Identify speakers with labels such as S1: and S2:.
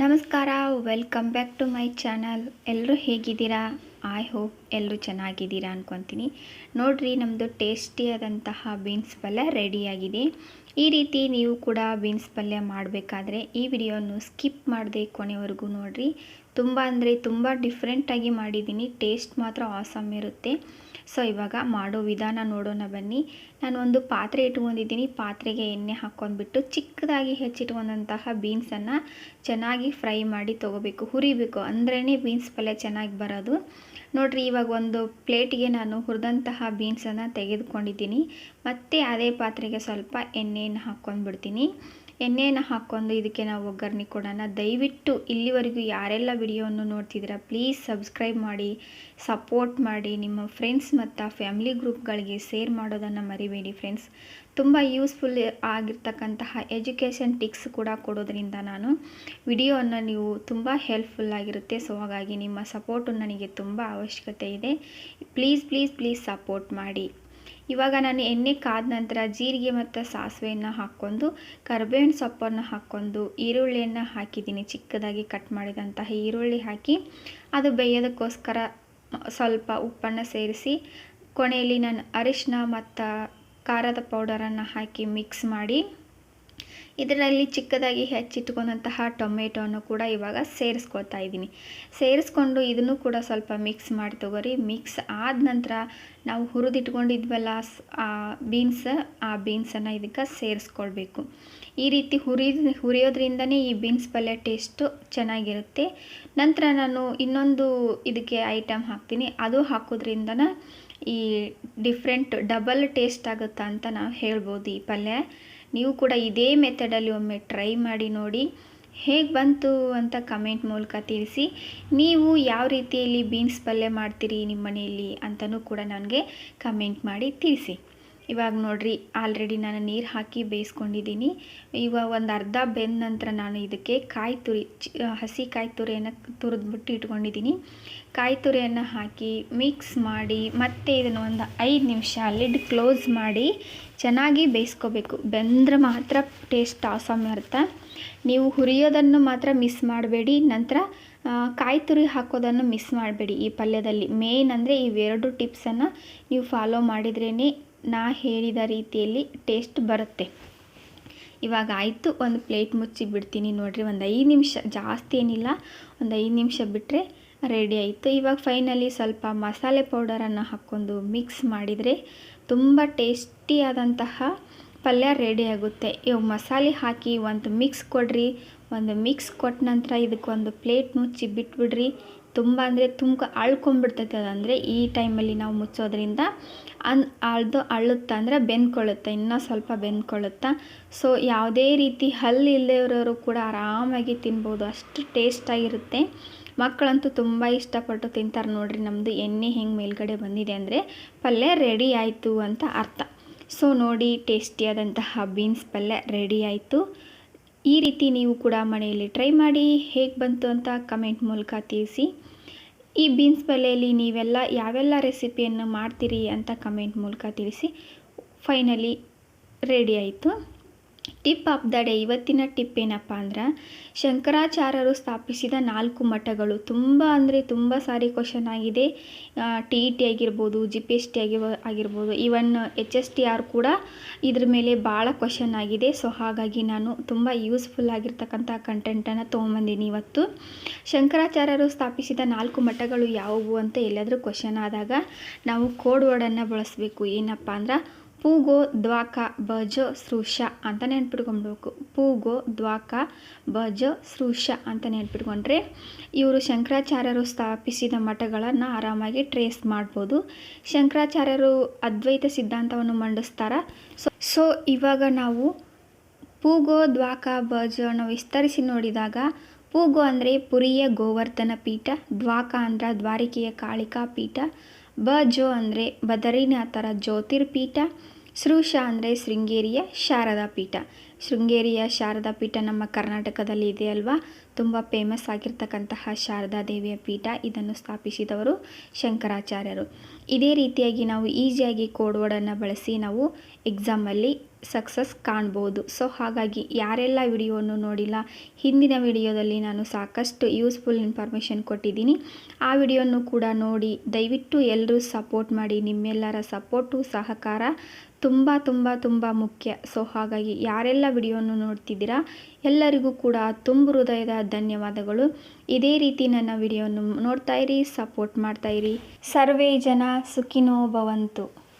S1: ನಮಸ್ಕಾರ welcome back to my channel ಎಲ್ಲರೂ ಹೇಗಿದ್ದೀರಾ? ಐ ಹೋಪ್ ಎಲ್ಲರೂ ಚೆನ್ನಾಗಿದ್ದೀರಾ ಅಂದ್ಕೊತೀನಿ ನೋಡಿರಿ ನಮ್ಮದು ಟೇಸ್ಟಿಯಾದಂತಹ ಬೀನ್ಸ್ ಪಲ್ಯ ರೆಡಿಯಾಗಿದೆ. ಈ ರೀತಿ ನೀವು ಕೂಡ ಬೀನ್ಸ್ ಪಲ್ಯ ಮಾಡಬೇಕಾದ್ರೆ ಈ ವಿಡಿಯೋನು ಸ್ಕಿಪ್ ಮಾಡದೆ ಕೊನೆವರೆಗೂ ನೋಡಿರಿ. ತುಂಬ ಅಂದರೆ ತುಂಬ ಡಿಫ್ರೆಂಟಾಗಿ ಮಾಡಿದ್ದೀನಿ. ಟೇಸ್ಟ್ ಮಾತ್ರ ಆಸಮ್ ಇರುತ್ತೆ. ಸೊ ಇವಾಗ ಮಾಡೋ ವಿಧಾನ ನೋಡೋಣ ಬನ್ನಿ. ನಾನು ಒಂದು ಪಾತ್ರೆ ಇಟ್ಕೊಂಡಿದ್ದೀನಿ. ಪಾತ್ರೆಗೆ ಎಣ್ಣೆ ಹಾಕ್ಕೊಂಡ್ಬಿಟ್ಟು ಚಿಕ್ಕದಾಗಿ ಹೆಚ್ಚಿಟ್ಕೊಂಡಂತಹ ಬೀನ್ಸನ್ನು ಚೆನ್ನಾಗಿ ಫ್ರೈ ಮಾಡಿ ತೊಗೋಬೇಕು. ಹುರಿಬೇಕು. ಅಂದ್ರೇ ಬೀನ್ಸ್ ಪಲ್ಯ ಚೆನ್ನಾಗಿ ಬರೋದು. ನೋಡಿರಿ, ಇವಾಗ ಒಂದು ಪ್ಲೇಟಿಗೆ ನಾನು ಹುರಿದಂತಹ ಬೀನ್ಸನ್ನು ತೆಗೆದುಕೊಂಡಿದ್ದೀನಿ. ಮತ್ತು ಅದೇ ಪಾತ್ರೆಗೆ ಸ್ವಲ್ಪ ಎಣ್ಣೆಯನ್ನು ಹಾಕ್ಕೊಂಡ್ಬಿಡ್ತೀನಿ. ಎಣ್ಣೆಯನ್ನು ಹಾಕ್ಕೊಂಡು ಇದಕ್ಕೆ ನಾವು ಒಗ್ಗರಣೆ ಕೊಡೋಣ. ದಯವಿಟ್ಟು ಇಲ್ಲಿವರೆಗೂ ಯಾರೆಲ್ಲ ವಿಡಿಯೋವನ್ನು ನೋಡ್ತಿದ್ದೀರಾ ಪ್ಲೀಸ್ ಸಬ್ಸ್ಕ್ರೈಬ್ ಮಾಡಿ ಸಪೋರ್ಟ್ ಮಾಡಿ, ನಿಮ್ಮ ಫ್ರೆಂಡ್ಸ್ ಮತ್ತು ಫ್ಯಾಮಿಲಿ ಗ್ರೂಪ್ಗಳಿಗೆ ಶೇರ್ ಮಾಡೋದನ್ನು ಮರಿಬೇಡಿ ಫ್ರೆಂಡ್ಸ್ ತುಂಬ ಯೂಸ್ಫುಲ್ ಆಗಿರ್ತಕ್ಕಂತಹ ಎಜುಕೇಷನ್ ಟಿಕ್ಸ್ ಕೂಡ ಕೊಡೋದ್ರಿಂದ ನಾನು ವಿಡಿಯೋವನ್ನು ನೀವು ತುಂಬ ಹೆಲ್ಪ್ಫುಲ್ ಆಗಿರುತ್ತೆ. ಸೊ ಹಾಗಾಗಿ ನಿಮ್ಮ ಸಪೋರ್ಟು ನನಗೆ ತುಂಬ ಅವಶ್ಯಕತೆ ಇದೆ. ಪ್ಲೀಸ್ ಪ್ಲೀಸ್ ಪ್ಲೀಸ್ ಸಪೋರ್ಟ್ ಮಾಡಿ. ಇವಾಗ ನಾನು ಎಣ್ಣೆ ಕಾದ ನಂತರ ಜೀರಿಗೆ ಮತ್ತು ಸಾಸಿವೆಯನ್ನು ಹಾಕ್ಕೊಂಡು, ಕರ್ಬೇವಿನ ಸೊಪ್ಪನ್ನು ಹಾಕ್ಕೊಂಡು, ಈರುಳ್ಳಿಯನ್ನು ಹಾಕಿದ್ದೀನಿ. ಚಿಕ್ಕದಾಗಿ ಕಟ್ ಮಾಡಿದಂತಹ ಈರುಳ್ಳಿ ಹಾಕಿ, ಅದು ಬೇಯೋದಕ್ಕೋಸ್ಕರ ಸ್ವಲ್ಪ ಉಪ್ಪನ್ನು ಸೇರಿಸಿ, ಕೊನೆಯಲ್ಲಿ ನಾನು ಅರಿಶಿನ ಮತ್ತು ಖಾರದ ಪೌಡರನ್ನು ಹಾಕಿ ಮಿಕ್ಸ್ ಮಾಡಿ ಇದರಲ್ಲಿ ಚಿಕ್ಕದಾಗಿ ಹೆಚ್ಚಿಟ್ಕೊಂಡಂತಹ ಟೊಮೆಟೊವನ್ನು ಕೂಡ ಇವಾಗ ಸೇರಿಸ್ಕೊಳ್ತಾ ಇದ್ದೀನಿ. ಸೇರಿಸ್ಕೊಂಡು ಇದನ್ನು ಕೂಡ ಸ್ವಲ್ಪ ಮಿಕ್ಸ್ ಮಾಡಿ ತಗೋರಿ. ಮಿಕ್ಸ್ ಆದ ನಂತರ ನಾವು ಹುರಿದಿಟ್ಕೊಂಡಿದ್ವಲ್ಲ ಬೀನ್ಸ್, ಆ ಬೀನ್ಸನ್ನು ಇದಕ್ಕೆ ಸೇರಿಸ್ಕೊಳ್ಬೇಕು. ಈ ರೀತಿ ಹುರಿ ಹುರಿಯೋದ್ರಿಂದನೇ ಈ ಬೀನ್ಸ್ ಪಲ್ಯ ಟೇಸ್ಟು ಚೆನ್ನಾಗಿರುತ್ತೆ. ನಂತರ ನಾನು ಇನ್ನೊಂದು ಇದಕ್ಕೆ ಐಟಮ್ ಹಾಕ್ತೀನಿ. ಅದು ಹಾಕೋದ್ರಿಂದನ ಈ ಡಿಫ್ರೆಂಟ್ ಡಬಲ್ ಟೇಸ್ಟ್ ಆಗುತ್ತಾ ಅಂತ ನಾವು ಹೇಳ್ಬೋದು ಈ ಪಲ್ಯ. ನೀವು ಕೂಡ ಇದೇ ಮೆಥಡಲ್ಲಿ ಒಮ್ಮೆ ಟ್ರೈ ಮಾಡಿ ನೋಡಿ. ಹೇಗೆ ಬಂತು ಅಂತ ಕಮೆಂಟ್ ಮೂಲಕ ತಿಳಿಸಿ. ನೀವು ಯಾವ ರೀತಿಯಲ್ಲಿ ಬೀನ್ಸ್ ಪಲ್ಯ ಮಾಡ್ತೀರಿ ನಿಮ್ಮ ಮನೆಯಲ್ಲಿ ಅಂತಲೂ ಕೂಡ ನನಗೆ ಕಮೆಂಟ್ ಮಾಡಿ ತಿಳಿಸಿ. ಇವಾಗ ನೋಡಿರಿ ಆಲ್ರೆಡಿ ನಾನು ನೀರು ಹಾಕಿ ಬೇಯಿಸ್ಕೊಂಡಿದ್ದೀನಿ. ಇವಾಗ ಒಂದು ಅರ್ಧ ಬೆಂದ ನಂತರ ನಾನು ಇದಕ್ಕೆ ಕಾಯಿ ತುರಿ ಹಸಿ ಕಾಯಿ ತುರಿಯನ್ನು ತುರಿದ್ಬಿಟ್ಟು ಇಟ್ಕೊಂಡಿದ್ದೀನಿ. ಕಾಯಿ ತುರಿಯನ್ನು ಹಾಕಿ ಮಿಕ್ಸ್ ಮಾಡಿ ಮತ್ತೆ ಇದನ್ನು ಒಂದು ಐದು ನಿಮಿಷ ಲಿಡ್ ಕ್ಲೋಸ್ ಮಾಡಿ ಚೆನ್ನಾಗಿ ಬೇಯಿಸ್ಕೋಬೇಕು. ಬೆಂದ್ರೆ ಮಾತ್ರ ಟೇಸ್ಟ್ ಆಸಮ್ ಇರುತ್ತೆ. ನೀವು ಹುರಿಯೋದನ್ನು ಮಾತ್ರ ಮಿಸ್ ಮಾಡಬೇಡಿ, ನಂತರ ಕಾಯಿ ತುರಿ ಹಾಕೋದನ್ನು ಮಿಸ್ ಮಾಡಬೇಡಿ ಈ ಪಲ್ಯದಲ್ಲಿ. ಮೇನ್ ಅಂದರೆ ಇವೆರಡು ಟಿಪ್ಸನ್ನು ನೀವು ಫಾಲೋ ಮಾಡಿದ್ರೇ ನಾ ಹೇಳಿದ ರೀತಿಯಲ್ಲಿ ಟೇಸ್ಟ್ ಬರುತ್ತೆ. ಇವಾಗ ಆಯಿತು, ಒಂದು ಪ್ಲೇಟ್ ಮುಚ್ಚಿ ಬಿಡ್ತೀನಿ ನೋಡಿರಿ, ಒಂದು ಐದು ನಿಮಿಷ, ಜಾಸ್ತಿ ಏನಿಲ್ಲ, ಒಂದು ಐದು ನಿಮಿಷ ಬಿಟ್ಟರೆ ರೆಡಿ ಆಯಿತು. ಇವಾಗ ಫೈನಲಿ ಸ್ವಲ್ಪ ಮಸಾಲೆ ಪೌಡರನ್ನು ಹಾಕ್ಕೊಂಡು ಮಿಕ್ಸ್ ಮಾಡಿದರೆ ತುಂಬ ಟೇಸ್ಟಿಯಾದಂತಹ ಪಲ್ಯ ರೆಡಿ ಆಗುತ್ತೆ. ಇವಾಗ ಮಸಾಲೆ ಹಾಕಿ ಒಂದು ಮಿಕ್ಸ್ ಕೊಡ್ರಿ ಒಂದು ಮಿಕ್ಸ್ ಕೊಟ್ಟ ನಂತರ ಇದಕ್ಕೊಂದು ಪ್ಲೇಟ್ ಮುಚ್ಚಿ ಬಿಟ್ಬಿಡ್ರಿ. ತುಂಬ ಅಂದರೆ ತುಂಬ ಅಳ್ಕೊಂಬಿಡ್ತೈತೆ ಅದಂದರೆ ಈ ಟೈಮಲ್ಲಿ ನಾವು ಮುಚ್ಚೋದ್ರಿಂದ ಅನ್ ಅಳ್ದು ಅಳುತ್ತಾ ಅಂದರೆ ಬೆಂದ್ಕೊಳ್ಳುತ್ತೆ, ಇನ್ನೂ ಸ್ವಲ್ಪ ಬೆಂದ್ಕೊಳ್ಳುತ್ತಾ. ಸೊ ಯಾವುದೇ ರೀತಿ ಹಲ್ಲು ಇಲ್ಲದವರು ಕೂಡ ಆರಾಮಾಗಿ ತಿನ್ಬೋದು, ಅಷ್ಟು ಟೇಸ್ಟಾಗಿರುತ್ತೆ. ಮಕ್ಕಳಂತೂ ತುಂಬ ಇಷ್ಟಪಟ್ಟು ತಿಂತಾರೆ ನೋಡ್ರಿ ನಮ್ಮದು ಎಣ್ಣೆ ಹೆಂಗೆ ಮೇಲ್ಗಡೆ ಬಂದಿದೆ ಅಂದರೆ ಪಲ್ಯ ರೆಡಿ ಆಯಿತು ಅಂತ ಅರ್ಥ. ಸೊ ನೋಡಿ ಟೇಸ್ಟಿಯಾದಂತಹ ಬೀನ್ಸ್ ಪಲ್ಯ ರೆಡಿ ಆಯಿತು. ಈ ರೀತಿ ನೀವು ಕೂಡ ಮನೆಯಲ್ಲಿ ಟ್ರೈ ಮಾಡಿ ಹೇಗೆ ಬಂತು ಅಂತ ಕಮೆಂಟ್ ಮೂಲಕ ತಿಳಿಸಿ. ಈ ಬೀನ್ಸ್ ಪಲ್ಯಲ್ಲಿ ನೀವೆಲ್ಲ ಯಾವೆಲ್ಲ ರೆಸಿಪಿಯನ್ನು ಮಾಡ್ತೀರಿ ಅಂತ ಕಮೆಂಟ್ ಮೂಲಕ ತಿಳಿಸಿ. ಫೈನಲಿ ರೆಡಿ ಆಯಿತು. ಟಿಪ್ ಆಫ್ ದ ಡೇ, ಇವತ್ತಿನ ಟಿಪ್ ಏನಪ್ಪ ಅಂದ್ರೆ, ಶಂಕರಾಚಾರ್ಯರು ಸ್ಥಾಪಿಸಿದ ನಾಲ್ಕು ಮಠಗಳು. ತುಂಬ ಅಂದರೆ ತುಂಬ ಸಾರಿ ಕ್ವಶನ್ ಆಗಿದೆ. ಟಿ ಇ ಟಿ ಆಗಿರ್ಬೋದು ಜಿ ಪಿ ಎಸ್ ಟಿ ಆಗಿ, ಆಗಿರ್ಬೋದು even H S T R ಕೂಡ ಇದ್ರ ಮೇಲೆ ಭಾಳ ಕ್ವಶನ್ ಆಗಿದೆ. ಸೊ ಹಾಗಾಗಿ ನಾನು ತುಂಬ ಯೂಸ್ಫುಲ್ ಆಗಿರ್ತಕ್ಕಂಥ ಕಂಟೆಂಟನ್ನು ತೊಗೊಂಬಂದಿನಿ ಇವತ್ತು. ಶಂಕರಾಚಾರ್ಯರು ಸ್ಥಾಪಿಸಿದ ನಾಲ್ಕು ಮಠಗಳು ಯಾವುವು ಅಂತ ಎಲ್ಲಾದರೂ ಕ್ವಶನ್ ಆದಾಗ ನಾವು ಕೋಡ್ ವರ್ಡನ್ನು ಬಳಸಬೇಕು. ಏನಪ್ಪ ಅಂದ್ರೆ ಪೂಗೋ ದ್ವಾಕ ಭಜ ಸೃಷ ಅಂತ ನೆನ್ಪಿಟ್ಕೊಳ್ಬೇಕು ಪೂಗೋ ದ್ವಾಕ ಭಜ ಸೃಷ ಅಂತ ನೆನ್ಪಿಟ್ಕೊಂಡ್ರೆ ಇವರು ಶಂಕರಾಚಾರ್ಯರು ಸ್ಥಾಪಿಸಿದ ಮಠಗಳನ್ನು ಆರಾಮಾಗಿ ಟ್ರೇಸ್ ಮಾಡ್ಬೋದು. ಶಂಕರಾಚಾರ್ಯರು ಅದ್ವೈತ ಸಿದ್ಧಾಂತವನ್ನು ಮಂಡಿಸ್ತಾರೆ. ಸೊ ಇವಾಗ ನಾವು ಪೂಗೋ ದ್ವಾಕ ಬಜವನ್ನು ವಿಸ್ತರಿಸಿ ನೋಡಿದಾಗ ಪೂಗೋ ಅಂದರೆ ಪುರಿಯ ಗೋವರ್ಧನ ಪೀಠ, ದ್ವಾಕ ಅಂದ್ರೆ ದ್ವಾರಿಕೆಯ ಕಾಳಿಕಾ ಪೀಠ ಬಜೋ ಅಂದರೆ ಬದರಿನಾಥರ ಜ್ಯೋತಿರ್ಪೀಠ. ಸೃಷ ಅಂದರೆ ಶೃಂಗೇರಿಯ ಶಾರದಾ ಪೀಠ. ಶೃಂಗೇರಿಯ ಶಾರದಾ ಪೀಠ ನಮ್ಮ ಕರ್ನಾಟಕದಲ್ಲಿ ಇದೆ ಅಲ್ವಾ? ತುಂಬ ಫೇಮಸ್ ಆಗಿರ್ತಕ್ಕಂತಹ ಶಾರದಾ ದೇವಿಯ ಪೀಠ. ಇದನ್ನು ಸ್ಥಾಪಿಸಿದವರು ಶಂಕರಾಚಾರ್ಯರು. ಇದೇ ರೀತಿಯಾಗಿ ನಾವು ಈಸಿಯಾಗಿ ಕೋಡ್ ವರ್ಡನ್ನು ಬಳಸಿ ನಾವು ಎಕ್ಸಾಮಲ್ಲಿ ಸಕ್ಸಸ್ ಕಾಣ್ಬೋದು. ಸೊ ಹಾಗಾಗಿ ಯಾರೆಲ್ಲ ವಿಡಿಯೋವನ್ನು ನೋಡಿಲ್ಲ, ಹಿಂದಿನ ವಿಡಿಯೋದಲ್ಲಿ ನಾನು ಸಾಕಷ್ಟು ಯೂಸ್ಫುಲ್ ಇನ್ಫಾರ್ಮೇಷನ್ ಕೊಟ್ಟಿದ್ದೀನಿ. ಆ ವಿಡಿಯೋನು ಕೂಡ ನೋಡಿ ದಯವಿಟ್ಟು ಎಲ್ಲರೂ ಸಪೋರ್ಟ್ ಮಾಡಿ, ನಿಮ್ಮೆಲ್ಲರ ಸಪೋರ್ಟು ಸಹಕಾರ ತುಂಬ ತುಂಬ ತುಂಬ ಮುಖ್ಯ. ಸೊ ಹಾಗಾಗಿ ಯಾರೆಲ್ಲ ವಿಡಿಯೋನು ನೋಡ್ತಿದ್ದೀರಾ, ಎಲ್ಲರಿಗೂ ಕೂಡ ತುಂಬ ಹೃದಯದ ಧನ್ಯವಾದಗಳು. ಇದೇ ರೀತಿ ನನ್ನ ವಿಡಿಯೋನು ನೋಡ್ತಾ ಇರಿ ಸಪೋರ್ಟ್ ಮಾಡ್ತಾ ಇರಿ. ಸರ್ವೇ ಜನ ಸುಖಿನೋ ಭವಂತು.